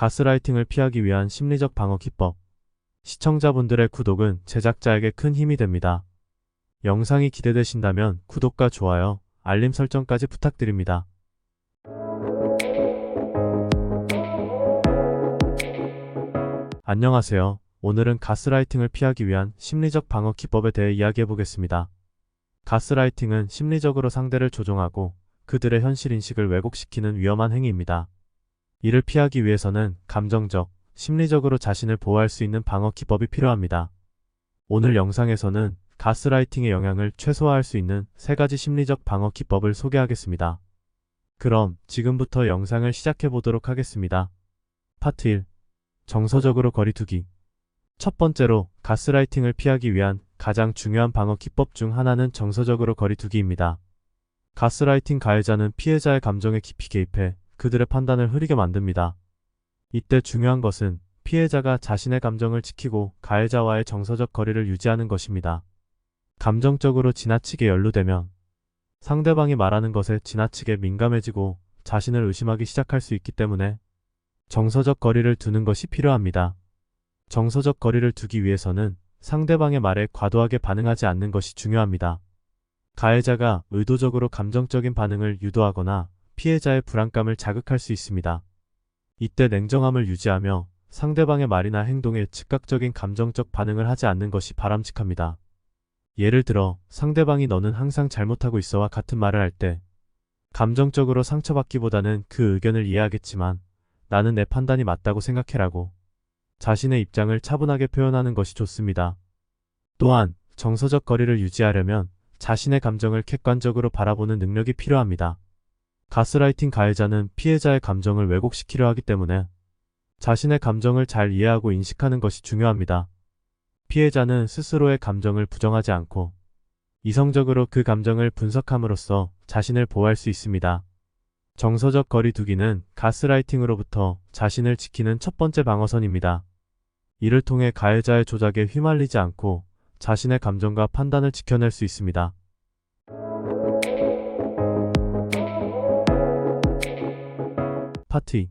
가스라이팅을 피하기 위한 심리적 방어 기법. 시청자분들의 구독은 제작자에게 큰 힘이 됩니다. 영상이 기대되신다면 구독과 좋아요, 알림 설정까지 부탁드립니다. 안녕하세요. 오늘은 가스라이팅을 피하기 위한 심리적 방어 기법에 대해 이야기해 보겠습니다. 가스라이팅은 심리적으로 상대를 조종하고 그들의 현실 인식을 왜곡시키는 위험한 행위입니다. 이를 피하기 위해서는 감정적, 심리적으로 자신을 보호할 수 있는 방어 기법이 필요합니다. 오늘 영상에서는 가스라이팅의 영향을 최소화할 수 있는 세 가지 심리적 방어 기법을 소개하겠습니다. 그럼 지금부터 영상을 시작해 보도록 하겠습니다. 파트 1. 정서적으로 거리두기. 첫 번째로 가스라이팅을 피하기 위한 가장 중요한 방어 기법 중 하나는 정서적으로 거리두기입니다. 가스라이팅 가해자는 피해자의 감정에 깊이 개입해 그들의 판단을 흐리게 만듭니다. 이때 중요한 것은 피해자가 자신의 감정을 지키고 가해자와의 정서적 거리를 유지하는 것입니다. 감정적으로 지나치게 연루되면 상대방이 말하는 것에 지나치게 민감해지고 자신을 의심하기 시작할 수 있기 때문에 정서적 거리를 두는 것이 필요합니다. 정서적 거리를 두기 위해서는 상대방의 말에 과도하게 반응하지 않는 것이 중요합니다. 가해자가 의도적으로 감정적인 반응을 유도하거나 피해자의 불안감을 자극할 수 있습니다. 이때 냉정함을 유지하며 상대방의 말이나 행동에 즉각적인 감정적 반응을 하지 않는 것이 바람직합니다. 예를 들어 상대방이 너는 항상 잘못하고 있어와 같은 말을 할 때 감정적으로 상처받기보다는 그 의견을 이해하겠지만 나는 내 판단이 맞다고 생각해라고 자신의 입장을 차분하게 표현하는 것이 좋습니다. 또한 정서적 거리를 유지하려면 자신의 감정을 객관적으로 바라보는 능력이 필요합니다. 가스라이팅 가해자는 피해자의 감정을 왜곡시키려 하기 때문에 자신의 감정을 잘 이해하고 인식하는 것이 중요합니다. 피해자는 스스로의 감정을 부정하지 않고 이성적으로 그 감정을 분석함으로써 자신을 보호할 수 있습니다. 정서적 거리 두기는 가스라이팅으로부터 자신을 지키는 첫 번째 방어선입니다. 이를 통해 가해자의 조작에 휘말리지 않고 자신의 감정과 판단을 지켜낼 수 있습니다. 2.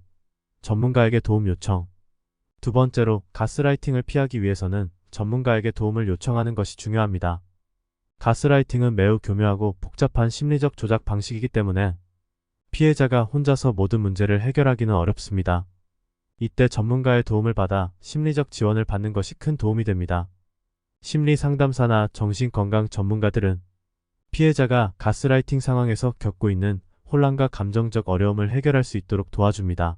전문가에게 도움 요청. 두 번째로 가스라이팅을 피하기 위해서는 전문가에게 도움을 요청하는 것이 중요합니다. 가스라이팅은 매우 교묘하고 복잡한 심리적 조작 방식이기 때문에 피해자가 혼자서 모든 문제를 해결하기는 어렵습니다. 이때 전문가의 도움을 받아 심리적 지원을 받는 것이 큰 도움이 됩니다. 심리 상담사나 정신건강 전문가들은 피해자가 가스라이팅 상황에서 겪고 있는 혼란과 감정적 어려움을 해결할 수 있도록 도와줍니다.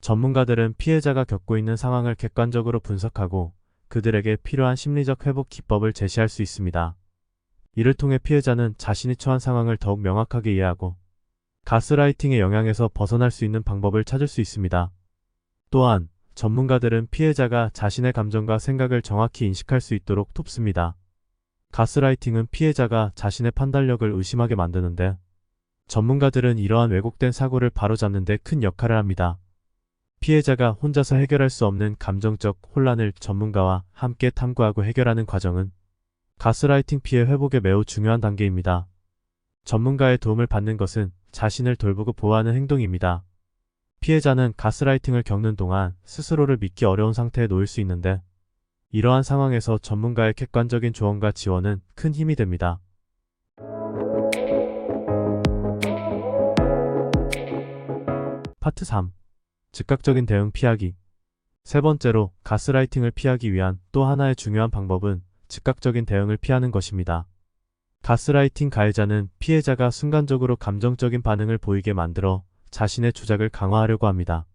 전문가들은 피해자가 겪고 있는 상황을 객관적으로 분석하고 그들에게 필요한 심리적 회복 기법을 제시할 수 있습니다. 이를 통해 피해자는 자신이 처한 상황을 더욱 명확하게 이해하고 가스라이팅의 영향에서 벗어날 수 있는 방법을 찾을 수 있습니다. 또한 전문가들은 피해자가 자신의 감정과 생각을 정확히 인식할 수 있도록 돕습니다. 가스라이팅은 피해자가 자신의 판단력을 의심하게 만드는데 전문가들은 이러한 왜곡된 사고를 바로잡는 데 큰 역할을 합니다. 피해자가 혼자서 해결할 수 없는 감정적 혼란을 전문가와 함께 탐구하고 해결하는 과정은 가스라이팅 피해 회복에 매우 중요한 단계입니다. 전문가의 도움을 받는 것은 자신을 돌보고 보호하는 행동입니다. 피해자는 가스라이팅을 겪는 동안 스스로를 믿기 어려운 상태에 놓일 수 있는데 이러한 상황에서 전문가의 객관적인 조언과 지원은 큰 힘이 됩니다. 파트 3. 즉각적인 대응 피하기. 세 번째로 가스라이팅을 피하기 위한 또 하나의 중요한 방법은 즉각적인 대응을 피하는 것입니다. 가스라이팅 가해자는 피해자가 순간적으로 감정적인 반응을 보이게 만들어 자신의 주작을 강화하려고 합니다.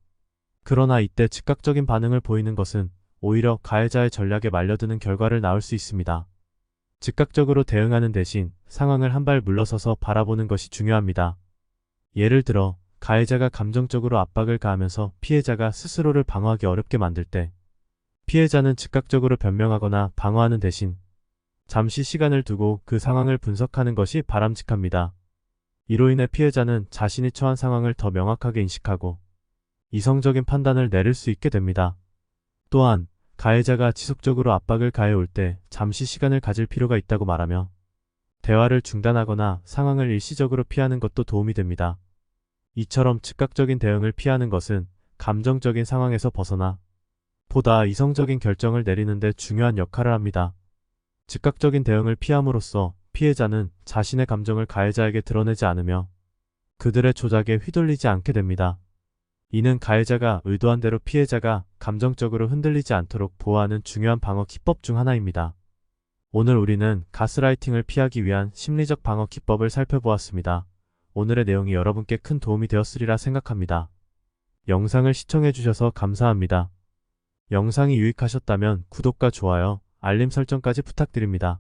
그러나 이때 즉각적인 반응을 보이는 것은 오히려 가해자의 전략에 말려드는 결과를 낳을 수 있습니다. 즉각적으로 대응하는 대신 상황을 한 발 물러서서 바라보는 것이 중요합니다. 예를 들어 가해자가 감정적으로 압박을 가하면서 피해자가 스스로를 방어하기 어렵게 만들 때 피해자는 즉각적으로 변명하거나 방어하는 대신 잠시 시간을 두고 그 상황을 분석하는 것이 바람직합니다. 이로 인해 피해자는 자신이 처한 상황을 더 명확하게 인식하고 이성적인 판단을 내릴 수 있게 됩니다. 또한 가해자가 지속적으로 압박을 가해올 때 잠시 시간을 가질 필요가 있다고 말하며 대화를 중단하거나 상황을 일시적으로 피하는 것도 도움이 됩니다. 이처럼 즉각적인 대응을 피하는 것은 감정적인 상황에서 벗어나 보다 이성적인 결정을 내리는데 중요한 역할을 합니다. 즉각적인 대응을 피함으로써 피해자는 자신의 감정을 가해자에게 드러내지 않으며 그들의 조작에 휘둘리지 않게 됩니다. 이는 가해자가 의도한 대로 피해자가 감정적으로 흔들리지 않도록 보호하는 중요한 방어 기법 중 하나입니다. 오늘 우리는 가스라이팅을 피하기 위한 심리적 방어 기법을 살펴보았습니다. 오늘의 내용이 여러분께 큰 도움이 되었으리라 생각합니다. 영상을 시청해주셔서 감사합니다. 영상이 유익하셨다면 구독과 좋아요, 알림 설정까지 부탁드립니다.